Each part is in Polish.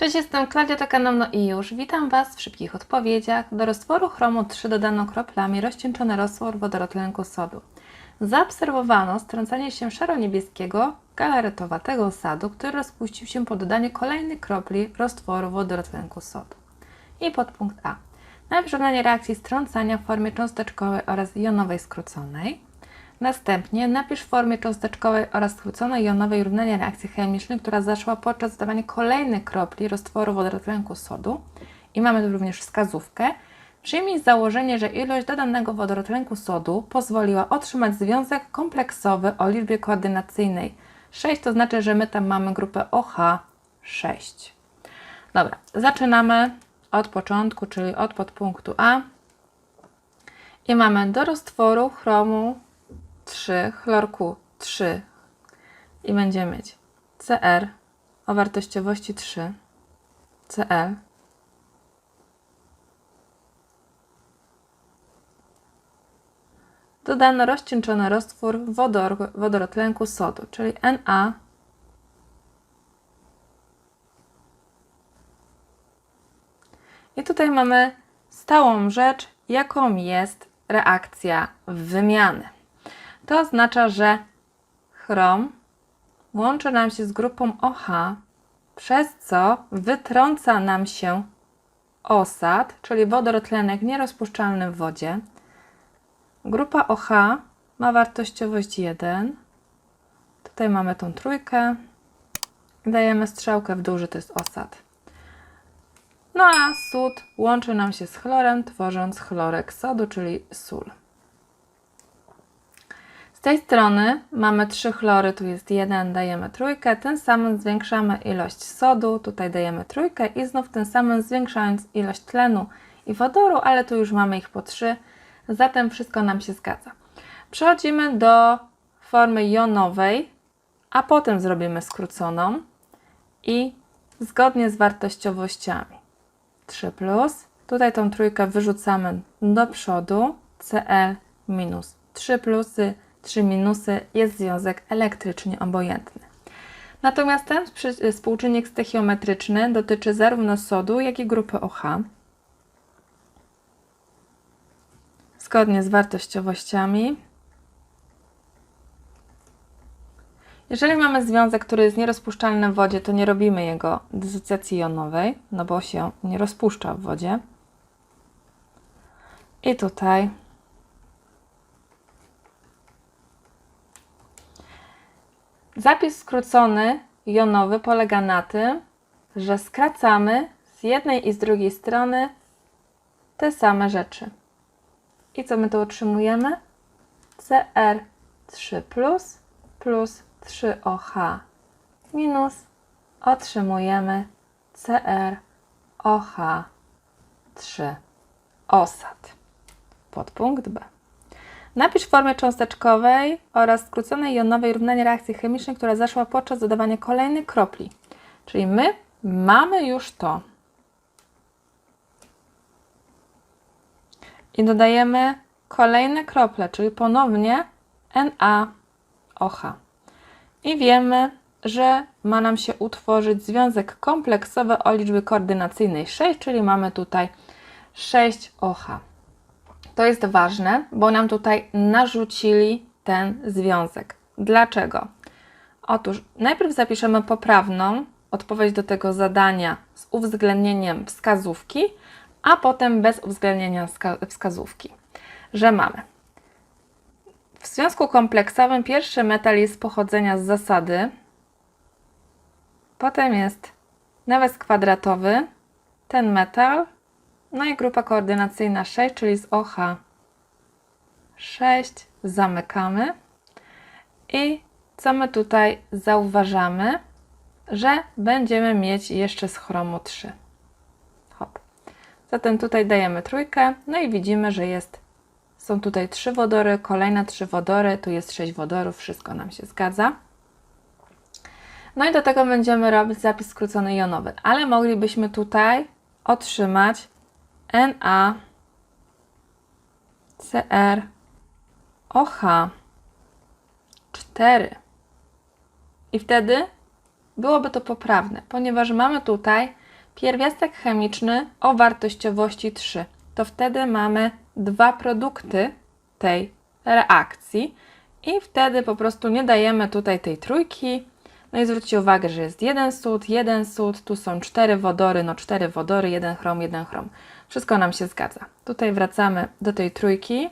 Cześć, jestem Klaudia Tokanowno i już witam Was w szybkich odpowiedziach. Do roztworu chromu 3 dodano kroplami rozcieńczony roztwór wodorotlenku sodu. Zaobserwowano strącanie się szaro-niebieskiego, galaretowatego osadu, który rozpuścił się po dodaniu kolejnej kropli roztworu wodorotlenku sodu. I podpunkt A. Najpierw reakcji strącania w formie cząsteczkowej oraz jonowej skróconej. Następnie napisz w formie cząsteczkowej oraz skróconej jonowej równanie reakcji chemicznej, która zaszła podczas dodawania kolejnej kropli roztworu wodorotlenku sodu. I mamy tu również wskazówkę. Przyjmij założenie, że ilość dodanego wodorotlenku sodu pozwoliła otrzymać związek kompleksowy o liczbie koordynacyjnej 6, to znaczy, że my tam mamy grupę OH6. Dobra, zaczynamy od początku, czyli od podpunktu A. I mamy do roztworu chromu 3, chlorku 3 i będziemy mieć Cr o wartościowości 3, Cl. Dodano rozcieńczony roztwór wodor, wodorotlenku sodu, czyli Na. I tutaj mamy stałą rzecz, jaką jest reakcja wymiany. To oznacza, że chrom łączy nam się z grupą OH, przez co wytrąca nam się osad, czyli wodorotlenek nierozpuszczalny w wodzie. Grupa OH ma wartościowość 1. Tutaj mamy tą trójkę. Dajemy strzałkę w że to jest osad. No a sód łączy nam się z chlorem, tworząc chlorek sodu, czyli sól. Z tej strony mamy trzy chlory, tu jest jeden, dajemy trójkę, tym samym zwiększamy ilość sodu, tutaj dajemy trójkę i znów tym samym zwiększając ilość tlenu i wodoru, ale tu już mamy ich po trzy, zatem wszystko nam się zgadza. Przechodzimy do formy jonowej, a potem zrobimy skróconą i zgodnie z wartościowościami 3 plus, tutaj tą trójkę wyrzucamy do przodu, Cl minus 3 plusy, 3 minusy jest związek elektrycznie obojętny. Natomiast ten współczynnik stechiometryczny dotyczy zarówno sodu, jak i grupy OH. Zgodnie z wartościowościami. Jeżeli mamy związek, który jest nierozpuszczalny w wodzie, to nie robimy jego dysocjacji jonowej, no bo się nie rozpuszcza w wodzie. I tutaj Zapis skrócony jonowy polega na tym, że skracamy z jednej i z drugiej strony te same rzeczy. I co my tu otrzymujemy? Cr3 plus plus 3OH minus otrzymujemy CrOH3 osad. Podpunkt B. Napisz w formie cząsteczkowej oraz skróconej jonowej równanie reakcji chemicznej, która zaszła podczas dodawania kolejnej kropli. Czyli my mamy już to. I dodajemy kolejne krople, czyli ponownie NaOH. I wiemy, że ma nam się utworzyć związek kompleksowy o liczbie koordynacyjnej 6, czyli mamy tutaj 6OH. To jest ważne, bo nam tutaj narzucili ten związek. Dlaczego? Otóż najpierw zapiszemy poprawną odpowiedź do tego zadania z uwzględnieniem wskazówki, a potem bez uwzględnienia wska- wskazówki, że mamy. W związku kompleksowym pierwszy metal jest pochodzenia z zasady, potem jest nawias kwadratowy, ten metal, no i grupa koordynacyjna 6, czyli z OH 6 zamykamy. I co my tutaj zauważamy? Że będziemy mieć jeszcze z chromu 3. Hop. Zatem tutaj dajemy trójkę, no i widzimy, że jest, są tutaj trzy wodory, kolejne trzy wodory, tu jest 6 wodorów, wszystko nam się zgadza. No i do tego będziemy robić zapis skrócony jonowy, ale moglibyśmy tutaj otrzymać Na, Cr, OH 4. I wtedy byłoby to poprawne, ponieważ mamy tutaj pierwiastek chemiczny o wartościowości 3. To wtedy mamy dwa produkty tej reakcji i wtedy po prostu nie dajemy tutaj tej trójki. No i zwróćcie uwagę, że jest jeden sód, jeden sód, tu są cztery wodory, no cztery wodory, jeden chrom, jeden chrom. Wszystko nam się zgadza. Tutaj wracamy do tej trójki,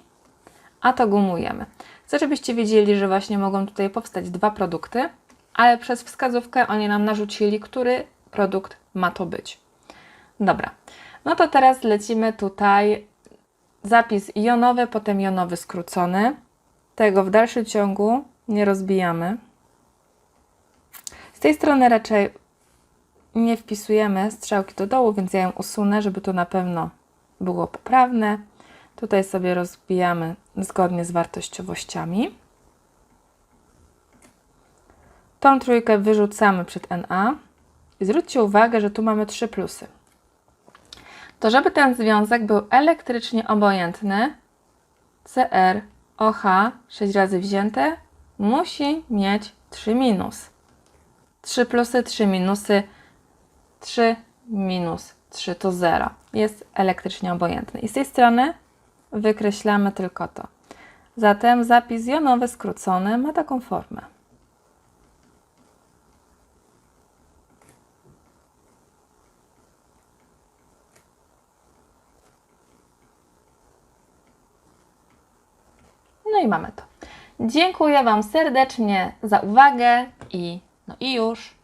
a to gumujemy. Chcę, żebyście wiedzieli, że właśnie mogą tutaj powstać dwa produkty, ale przez wskazówkę oni nam narzucili, który produkt ma to być. Dobra, no to teraz lecimy tutaj zapis jonowy, potem jonowy skrócony. Tego w dalszym ciągu nie rozbijamy. Z tej strony raczej nie wpisujemy strzałki do dołu, więc ja ją usunę, żeby to na pewno było poprawne. Tutaj sobie rozbijamy zgodnie z wartościowościami. Tą trójkę wyrzucamy przed NA. I zwróćcie uwagę, że tu mamy trzy plusy. To żeby ten związek był elektrycznie obojętny, CR OH 6 razy wzięte musi mieć 3 minus. 3 plusy, 3 minusy, 3 minus 3 to 0. Jest elektrycznie obojętny. I z tej strony wykreślamy tylko to. Zatem zapis jonowy skrócony ma taką formę. No i mamy to. Dziękuję Wam serdecznie za uwagę i no i już.